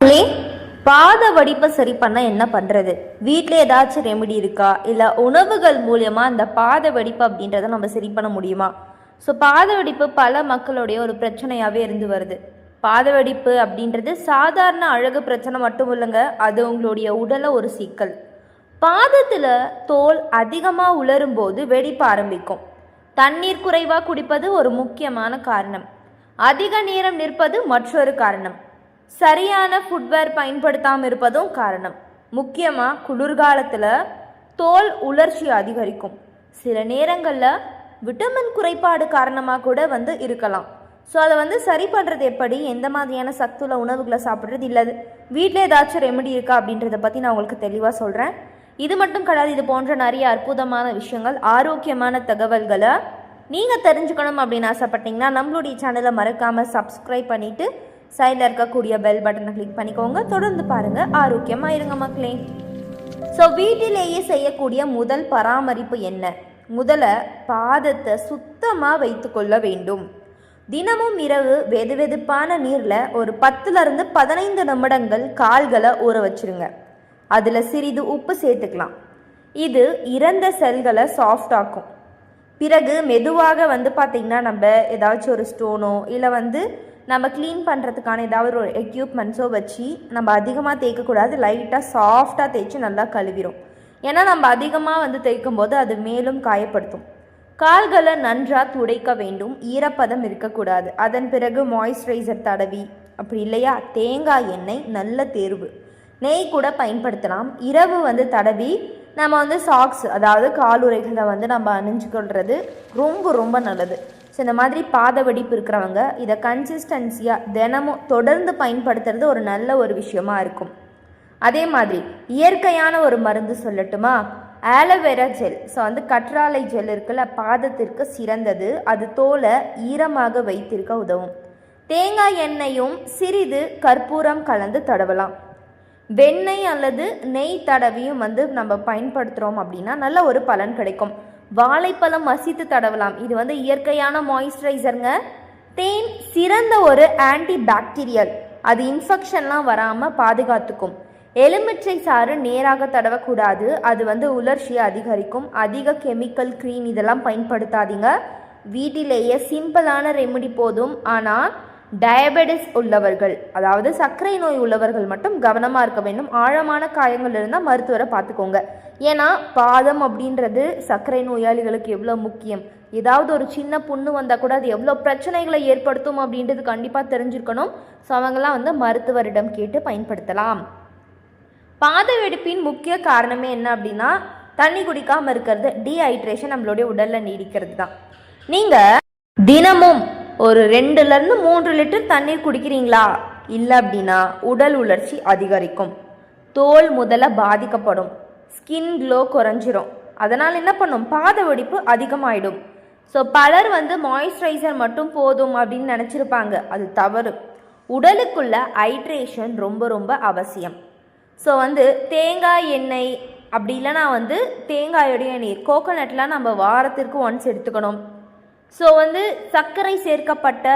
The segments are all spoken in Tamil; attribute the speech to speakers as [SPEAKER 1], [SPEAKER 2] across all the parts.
[SPEAKER 1] லே, பாத வடிப்பை சரி பண்ண என்ன பண்ணுறது வீட்டில் ஏதாச்சும் ரெமெடி இருக்கா? இல்லை உணவுகள் மூலயமா அந்த பாத வெடிப்பு அப்படின்றத நம்ம சரி பண்ண முடியுமா? ஸோ பாத வெடிப்பு பல மக்களுடைய ஒரு பிரச்சனையாகவே இருந்து வருது. பாத வெடிப்பு அப்படின்றது சாதாரண அழகு பிரச்சனை மட்டும் இல்லைங்க அது உங்களுடைய உடலை ஒரு சிக்கல். பாதத்தில் தோல் அதிகமாக உலரும் போது வெடிப்பு ஆரம்பிக்கும். தண்ணீர் குறைவாக குடிப்பது ஒரு முக்கியமான காரணம். அதிக நேரம் நிற்பது மற்றொரு காரணம். சரியான ஃபுட்வேர் பயன்படுத்தாமல் இருப்பதும் காரணம். முக்கியமாக குளிர்காலத்தில் தோல் உலர்ச்சி அதிகரிக்கும். சில நேரங்களில் விட்டமின் குறைபாடு காரணமாக கூட வந்து இருக்கலாம். ஸோ அதை வந்து சரி பண்ணுறது எப்படி? எந்த மாதிரியான சத்துள்ள உணவுகளை சாப்பிட்றது? இல்லை வீட்டில் ஏதாச்சும் ரெமெடி இருக்கா அப்படின்றத பற்றி நான் உங்களுக்கு தெளிவாக சொல்கிறேன் இது மட்டும் கிடையாது இது போன்ற நிறைய அற்புதமான விஷயங்கள் ஆரோக்கியமான தகவல்களை நீங்கள் தெரிஞ்சுக்கணும் அப்படின்னு ஆசைப்பட்டீங்கன்னா நம்மளுடைய சேனலை மறக்காமல் சப்ஸ்கிரைப் பண்ணிவிட்டு சைடில் இருக்கக்கூடிய பெல் பட்டனை கிளிக் பண்ணிக்கோங்க. தொடர்ந்து பாருங்கள் ஆரோக்கியமாக இருங்க மக்களே. ஸோ வீட்டிலேயே செய்யக்கூடிய முதல் பராமரிப்பு என்ன? முதல்ல பாதத்தை சுத்தமாக வைத்துக்கொள்ள வேண்டும். தினமும் இரவு வெது வெதுப்பான நீரில் ஒரு பத்துலேருந்து பதினைந்து நிமிடங்கள் கால்களை ஊற வச்சிருங்க. அதில் சிறிது உப்பு சேர்த்துக்கலாம். இது இறந்த செல்களை சாஃப்ட் ஆக்கும். பிறகு மெதுவாக வந்து பார்த்திங்கன்னா நம்ம ஏதாச்சும் ஒரு ஸ்டோனோ இல்லை வந்து நம்ம க்ளீன் பண்ணுறதுக்கான ஏதாவது ஒரு எக்யூப்மெண்ட்ஸோ வச்சு நம்ம அதிகமாக தேய்க்கக்கூடாது. லைட்டாக சாஃப்டாக தேய்ச்சி நல்லா கழுவிடும் ஏன்னா நம்ம அதிகமாக வந்து தேய்க்கும் போது அது மேலும் காயப்படுத்தும். கால்களை நன்றாக துடைக்க வேண்டும். ஈரப்பதம் இருக்கக்கூடாது. அதன் பிறகு மாய்ஸ்சரைசர் தடவி. அப்படி இல்லையா? தேங்காய் எண்ணெய் நல்ல தேர்வு. நெய் கூட பயன்படுத்தலாம். இரவு வந்து தடவி நம்ம வந்து சாக்ஸ் அதாவது காலுறைகளை வந்து நம்ம அணிஞ்சு கொள்வது ரொம்ப ரொம்ப நல்லது. ஸோ இந்த மாதிரி பாத வெடிப்பு இருக்கிறவங்க இதை கன்சிஸ்டன்சியாக தினமும் தொடர்ந்து பயன்படுத்துறது ஒரு நல்ல ஒரு விஷயமா இருக்கும். அதே மாதிரி இயற்கையான ஒரு மருந்து சொல்லட்டுமா? ஆலோவேரா ஜெல் ஸோ வந்து கற்றாழை ஜெல் இருக்குல்ல பாதத்திற்கு சிறந்தது. அது தோலை ஈரமாக வைத்திருக்க உதவும். தேங்காய் எண்ணெயும் சிறிது கற்பூரம் கலந்து தடவலாம். வெண்ணெய் அல்லது நெய் தடவியும் வந்து நம்ம பயன்படுத்துகிறோம் அப்படின்னா நல்ல ஒரு பலன் கிடைக்கும். வாழைப்பழம் மசித்து தடவலாம். இது வந்து இயற்கையான மாய்ஸ்சரைசருங்க தேன் சிறந்த ஒரு ஆன்டி பாக்டீரியல் அது இன்ஃபெக்ஷன்லாம் வராமல் பாதுகாத்துக்கும். எலுமிச்சை சாறு நேராக தடவக்கூடாது. அது வந்து உலர்ச்சியை அதிகரிக்கும். அதிக கெமிக்கல் க்ரீம் இதெல்லாம் பயன்படுத்தாதீங்க. வீட்டிலேயே சிம்பிளான ரெமெடி போதும். ஆனால் டயபெட்டிஸ் உள்ளவர்கள் அதாவது சர்க்கரை நோய் உள்ளவர்கள் மட்டும் கவனமாக இருக்க வேண்டும். ஆழமான காயங்கள் இருந்தால் மருத்துவரை பார்த்துக்கோங்க. ஏன்னா பாதம் அப்படின்றது சர்க்கரை நோயாளிகளுக்கு எவ்வளோ முக்கியம். ஏதாவது ஒரு சின்ன புண்ணு வந்தால் கூட அது எவ்வளோ பிரச்சனைகளை ஏற்படுத்தும் அப்படின்றது கண்டிப்பாக தெரிஞ்சிருக்கணும். ஸோ அவங்கெல்லாம் வந்து மருத்துவரிடம் கேட்டு பயன்படுத்தலாம். பாத வெடிப்பின் முக்கிய காரணமே என்ன அப்படின்னா தண்ணி குடிக்காமல் இருக்கிறது டீஹைட்ரேஷன் நம்மளுடைய உடலில் நீடிக்கிறது தான். நீங்கள் தினமும் ஒரு ரெண்டுலேருந்து மூன்று லிட்டர் தண்ணீர் குடிக்கிறீங்களா? இல்லை அப்படின்னா உடல் உலர்ச்சி அதிகரிக்கும். தோல் முதல்ல பாதிக்கப்படும். ஸ்கின் க்ளோ குறைஞ்சிரும். அதனால் என்ன பண்ணும்? பாத வெடிப்பு அதிகமாயிடும். ஸோ பலர் வந்து மாய்ஸ்சரைசர் மட்டும் போதும் அப்படின்னு நினச்சிருப்பாங்க. அது தவறு. உடலுக்குள்ள ஹைட்ரேஷன் ரொம்ப ரொம்ப அவசியம். ஸோ வந்து தேங்காய் எண்ணெய் அப்படி இல்லைனா வந்து தேங்காயோடைய நீர் கோகோனட்லாம் நம்ம வாரத்திற்கு ஒன்ஸ் எடுத்துக்கணும். ஸோ வந்து சர்க்கரை சேர்க்கப்பட்ட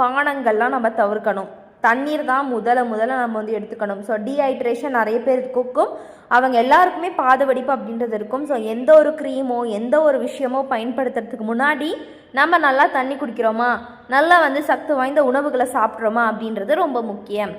[SPEAKER 1] பானங்கள்லாம் நம்ம தவிர்க்கணும். தண்ணீர் தான் முதல்ல முதல்ல நம்ம வந்து எடுத்துக்கணும். ஸோ டீஹைட்ரேஷன் நிறைய பேர் இருக்கும். அவங்க எல்லாருக்குமே பாதுவடிப்பு அப்படின்றது இருக்கும். ஸோ எந்த ஒரு க்ரீமோ எந்த ஒரு விஷயமோ பயன்படுத்துறதுக்கு முன்னாடி நம்ம நல்லா தண்ணி குடிக்கிறோமா? நல்லா வந்து சத்து வாய்ந்த உணவுகளை சாப்பிட்றோமா அப்படின்றது ரொம்ப முக்கியம்.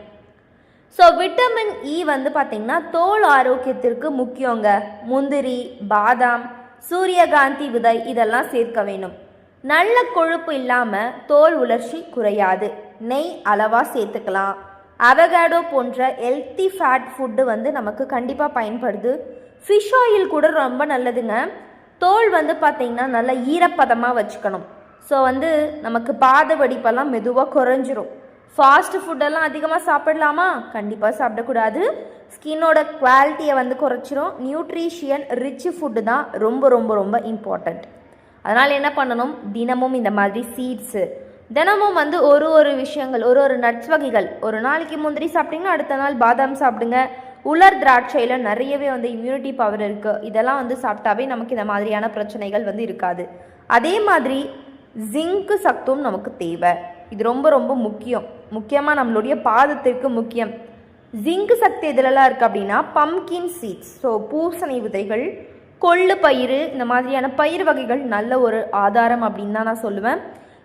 [SPEAKER 1] ஸோ விட்டமின் இ வந்து பார்த்திங்கன்னா தோல் ஆரோக்கியத்திற்கு முக்கியங்க. முந்திரி பாதாம் சூரியகாந்தி விதை இதெல்லாம் சேர்க்க வேணும் நல்ல கொழுப்பு இல்லாமல் தோல் உலர்ச்சி குறையாது. நெய் அளவாக சேர்த்துக்கலாம். அவகேடோ போன்ற ஹெல்த்தி ஃபேட் ஃபுட்டு வந்து நமக்கு கண்டிப்பாக பயன்படுது. ஃபிஷ் ஆயில் கூட ரொம்ப நல்லதுங்க. தோல் வந்து பார்த்திங்கன்னா நல்லா ஈரப்பதமாக வச்சுக்கணும். ஸோ வந்து நமக்கு பாத வடிப்பெல்லாம் மெதுவாக குறைஞ்சிரும். ஃபாஸ்ட் ஃபுட்டெல்லாம் அதிகமாக சாப்பிடலாமா? கண்டிப்பாக சாப்பிடக்கூடாது. ஸ்கின்னோட குவாலிட்டியை வந்து குறைச்சிரும். நியூட்ரிஷியன் ரிச் ஃபுட்டு தான் ரொம்ப ரொம்ப ரொம்ப இம்பார்ட்டண்ட் அதனால் என்ன பண்ணணும்? தினமும் இந்த மாதிரி சீட்ஸு தினமும் வந்து ஒரு ஒரு விஷயங்கள் ஒரு ஒரு நட்ஸ் வகைகள். ஒரு நாளைக்கு முந்திரி சாப்பிட்டீங்கன்னா அடுத்த நாள் பாதாம் சாப்பிடுங்க. உலர் திராட்சையில் நிறையவே வந்து இம்யூனிட்டி பவர் இருக்குது இதெல்லாம் வந்து சாப்பிட்டாவே நமக்கு இந்த மாதிரியான பிரச்சனைகள் வந்து இருக்காது. அதே மாதிரி ஜிங்க்கு சத்தும் நமக்கு தேவை. இது ரொம்ப ரொம்ப முக்கியம். முக்கியமாக நம்மளுடைய பாதத்திற்கு முக்கியம். ஜிங்க் சக்தி எதுலலாம் இருக்குது அப்படின்னா பம்கின் சீட்ஸ் ஸோ பூசணி விதைகள் கொள்ளு பயிறு இந்த மாதிரியான பயிர் வகைகள் நல்ல ஒரு ஆதாரம் அப்படின்னு தான் நான் சொல்லுவேன்.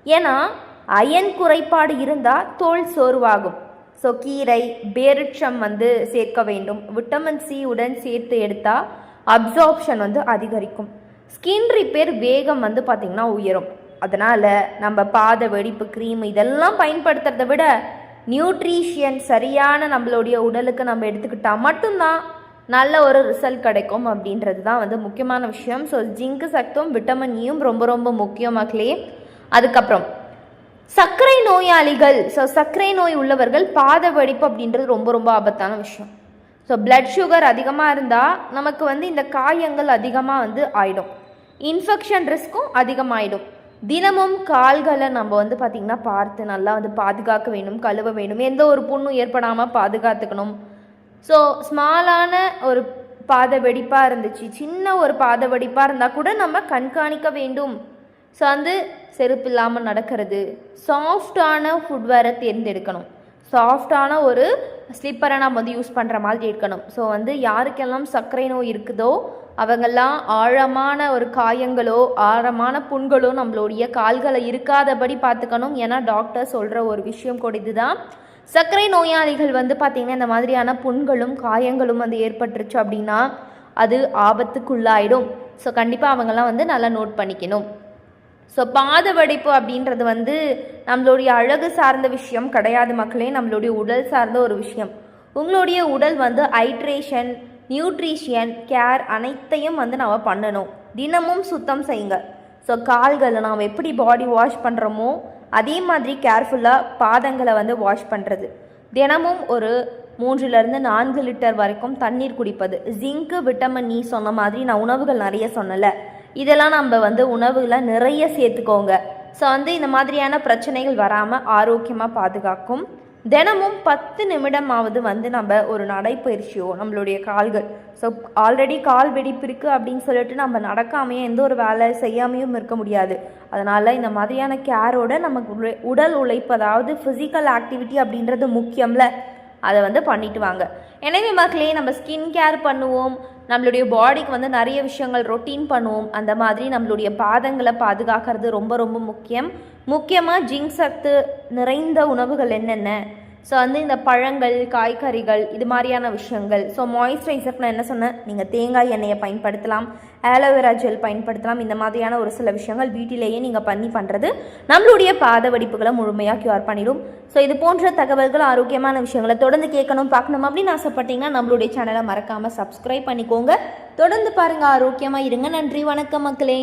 [SPEAKER 1] ஏன்னா அயன் குறைபாடு இருந்தால் தோல் சோர்வாகும். ஸோ கீரை பேரிட்சம் வந்து சேர்க்க வேண்டும். விட்டமின் சி உடன் சேர்த்து எடுத்தால் அப்சார்ப்ஷன் வந்து அதிகரிக்கும். ஸ்கின் ரிப்பேர் வேகம் வந்து பார்த்திங்கன்னா உயரும். அதனால் நம்ம பாத வெடிப்பு க்ரீம் இதெல்லாம் பயன்படுத்துறத விட நியூட்ரிஷியன் சரியான நம்மளுடைய உடலுக்கு நம்ம எடுத்துக்கிட்டால் மட்டும்தான் நல்ல ஒரு ரிசல்ட் கிடைக்கும் அப்படின்றது தான் வந்து முக்கியமான விஷயம். ஸோ ஜிங்கு சத்தும் விட்டமின் ஈயும் e ரொம்ப ரொம்ப முக்கியமாகக்களே அதுக்கப்புறம் சர்க்கரை நோயாளிகள் ஸோ சர்க்கரை நோய் உள்ளவர்கள் பாத வெடிப்பு அப்படின்றது ரொம்ப ரொம்ப ஆபத்தான விஷயம். ஸோ பிளட் சுகர் அதிகமாக இருந்தால் நமக்கு வந்து இந்த காயங்கள் அதிகமாக வந்து ஆயிடும். இன்ஃபெக்ஷன் ரிஸ்க்கும் அதிகமாகிடும் தினமும் கால்களை நம்ம வந்து பார்த்திங்கன்னா பார்த்து நல்லா வந்து பாதுகாக்க வேணும் கழுவ வேணும். எந்த ஒரு புண்ணும் ஏற்படாமல் பாதுகாத்துக்கணும். ஸோ ஸ்மாலான ஒரு பாத வெடிப்பாக இருந்துச்சு சின்ன ஒரு பாத வெடிப்பாக இருந்தால் கூட நம்ம கண்காணிக்க வேண்டும். ஸோ வந்து செருப்பு இல்லாமல் நடக்கிறது. சாஃப்டான ஃபுட்வேரை தேர்ந்தெடுக்கணும். சாஃப்டான ஒரு ஸ்லிப்பரை நம்ம வந்து யூஸ் பண்ணுற மாதிரி இருக்கணும். ஸோ வந்து யாருக்கெல்லாம் சர்க்கரை நோய் இருக்குதோ அவங்கெல்லாம் ஆழமான ஒரு காயங்களோ ஆழமான புண்களோ நம்மளுடைய கால்களை இருக்காதபடி பார்த்துக்கணும். ஏன்னா டாக்டர் சொல்கிற ஒரு விஷயம் கூட இதுதான். சர்க்கரை நோயாளிகள் வந்து பார்த்திங்கன்னா இந்த மாதிரியான புண்களும் காயங்களும் வந்து ஏற்பட்டுருச்சு அப்படின்னா அது ஆபத்துக்குள்ளாயிடும். ஸோ கண்டிப்பாக அவங்கெல்லாம் வந்து நல்லா நோட் பண்ணிக்கணும். ஸோ பாத வெடிப்பு அப்படின்றது வந்து நம்மளுடைய அழகு சார்ந்த விஷயம் கிடையாது மக்களே நம்மளுடைய உடல் சார்ந்த ஒரு விஷயம். உங்களுடைய உடல் வந்து ஹைட்ரேஷன் நியூட்ரிஷியன் கேர் அனைத்தையும் வந்து நம்ம பண்ணணும். தினமும் சுத்தம் செய்யுங்க. ஸோ கால்களை நாம் எப்படி பாடி வாஷ் பண்ணுறோமோ அதே மாதிரி கேர்ஃபுல்லாக பாதங்களை வந்து வாஷ் பண்ணுறது தினமும் ஒரு மூன்றுலேருந்து நான்கு லிட்டர் வரைக்கும் தண்ணீர் குடிப்பது. ஜிங்கு விட்டமின் நீ சொன்ன மாதிரி நான் உணவுகள் நிறைய சொன்னலை இதெல்லாம் நம்ம வந்து உணவுகளை நிறைய சேர்த்துக்கோங்க. ஸோ வந்து இந்த மாதிரியான பிரச்சனைகள் வராமல் ஆரோக்கியமாக பாதுகாக்கும். தினமும் பத்து நிமிடமாவது வந்து நம்ம ஒரு நடைப்பயிற்சியோ நம்மளுடைய கால்கள். ஸோ ஆல்ரெடி கால் வெடிப்பு இருக்குது அப்படின்னு சொல்லிட்டு நம்ம நடக்காமையே எந்த ஒரு வேலை செய்யாமையும் இருக்க முடியாது. அதனால் இந்த மாதிரியான கேரோட நமக்கு உழை- உடல் உழைப்பு அதாவது ஃபிசிக்கல் ஆக்டிவிட்டி அப்படின்றது முக்கியம்ல. அதை வந்து பண்ணிட்டு வாங்க. எனவே மக்களே நம்ம ஸ்கின் கேர் பண்ணுவோம். நம்மளுடைய பாடிக்கு வந்து நிறைய விஷயங்கள் ரொட்டீன் பண்ணுவோம். அந்த மாதிரி நம்மளுடைய பாதங்களை பாதுகாக்கிறது ரொம்ப ரொம்ப முக்கியம். முக்கியமாக ஜிங்க் சத்து நிறைந்த உணவுகள் என்னென்ன? ஸோ வந்து இந்த பழங்கள் காய்கறிகள் இது மாதிரியான விஷயங்கள். ஸோ மாய்ஸ்சரைசருக்கு நான் என்ன சொன்னேன்? நீங்கள் தேங்காய் எண்ணெயை பயன்படுத்தலாம் ஆலோவேரா ஜெல் பயன்படுத்தலாம் இந்த மாதிரியான ஒரு சில விஷயங்கள் வீட்டிலேயே நீங்கள் பண்ணி பண்ணுறது நம்மளுடைய பாத வெடிப்புகளை முழுமையாக க்யூர் பண்ணிடும். ஸோ இது போன்ற தகவல்கள் ஆரோக்கியமான விஷயங்களை தொடர்ந்து கேட்கணும் பார்க்கணும் அப்படின்னு ஆசைப்பட்டீங்கன்னா நம்மளுடைய சேனலை மறக்காமல் சப்ஸ்கிரைப் பண்ணிக்கோங்க. தொடர்ந்து பாருங்கள் ஆரோக்கியமாக இருங்க. நன்றி வணக்கம் மக்களே.